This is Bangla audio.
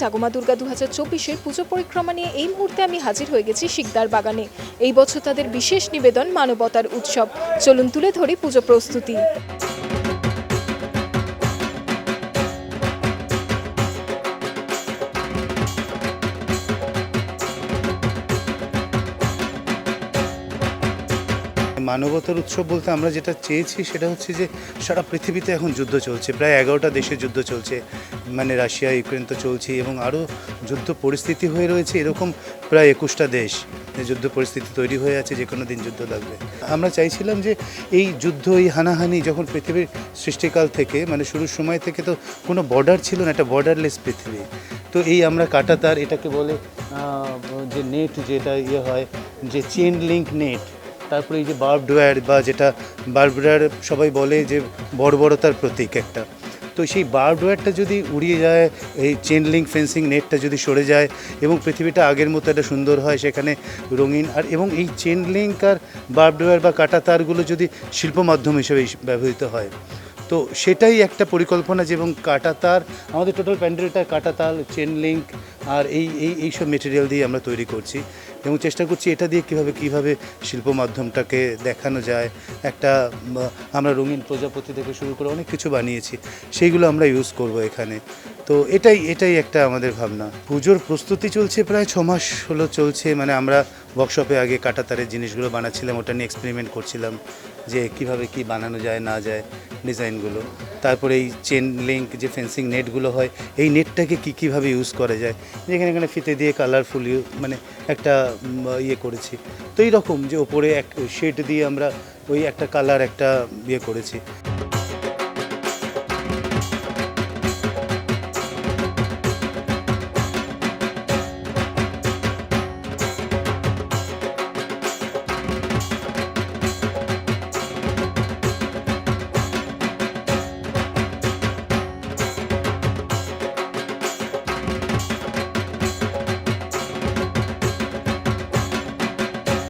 চাগমা দুর্গা দু হাজার চব্বিশের পুজো পরিক্রমা নিয়ে এই মুহূর্তে আমি হাজির হয়ে গেছি শিকদার বাগানে। এই বছর তাদের বিশেষ নিবেদন মানবতার উৎসব। চলুন তুলে ধরি পুজো প্রস্তুতি। মানবতার উৎসব বলতে আমরা যেটা চেয়েছি সেটা হচ্ছে যে সারা পৃথিবীতে এখন যুদ্ধ চলছে। প্রায় এগারোটা দেশে যুদ্ধ চলছে। মানে রাশিয়া, ইউক্রেন তো চলছে এবং আরও যুদ্ধ পরিস্থিতি হয়ে রয়েছে এরকম প্রায় একুশটা দেশ যুদ্ধ পরিস্থিতি তৈরি হয়ে আছে যে কোনো দিন যুদ্ধ লাগবে। আমরা চাইছিলাম যে এই যুদ্ধ, এই হানাহানি যখন পৃথিবীর সৃষ্টিকাল থেকে মানে শুরুর সময় থেকে তো কোনো বর্ডার ছিল না, একটা বর্ডারলেস পৃথিবী। তো এই আমরা কাটাতার এটাকে বলে যে নেট যেটা ইয়ে হয়, যে চেন লিঙ্ক নেট তারপরে এই যে বার্ব ওয়্যার বা যেটা বার্বডার সবাই বলে যে বর্বরতার প্রতীক একটা। তো সেই বার্ব ওয়্যারটা যদি উড়িয়ে যায়, এই চেন লিঙ্ক ফেন্সিং নেটটা যদি সরে যায় এবং পৃথিবীটা আগের মতো একটা সুন্দর হয়, সেখানে রঙিন আর এবং এই চেন লিঙ্ক আর বার্ব ওয়্যার বা কাটা তারগুলো যদি শিল্প মাধ্যম হিসেবে ব্যবহৃত হয়, তো সেটাই একটা পরিকল্পনা যে এবং কাটা তার, আমাদের টোটাল প্যান্ডেলটা কাটা তার চেন লিঙ্ক আর এই এই, এইসব মেটেরিয়াল দিয়ে আমরা তৈরি করছি। এবং চেষ্টা করছি এটা দিয়ে কীভাবে কীভাবে শিল্প মাধ্যমটাকে দেখানো যায়। একটা আমরা রঙিন প্রজাপতি থেকে শুরু করে অনেক কিছু বানিয়েছি, সেইগুলো আমরা ইউজ করব এখানে। তো এটাই এটাই একটা আমাদের ভাবনা। পুজোর প্রস্তুতি চলছে প্রায় ছ মাস হলো চলছে মানে আমরা ওয়ার্কশপে আগে কাটাতারের জিনিসগুলো বানাচ্ছিলাম, ওটা নিয়ে এক্সপেরিমেন্ট করছিলাম, যে কীভাবে কি বানানো যায়, না যায়। ডিজাইনগুলো। তারপরে এই চেন লিঙ্ক যে ফেন্সিং নেটগুলো হয়, এই নেটটাকে কী কীভাবে ইউজ করা যায়? যেখানে এখানে ফিতে দিয়ে কালারফুল মানে একটা ইয়ে করেছি। তো এই রকম যে ওপরে এক শেড দিয়ে আমরা ওই একটা কালার একটা ইয়ে করেছি।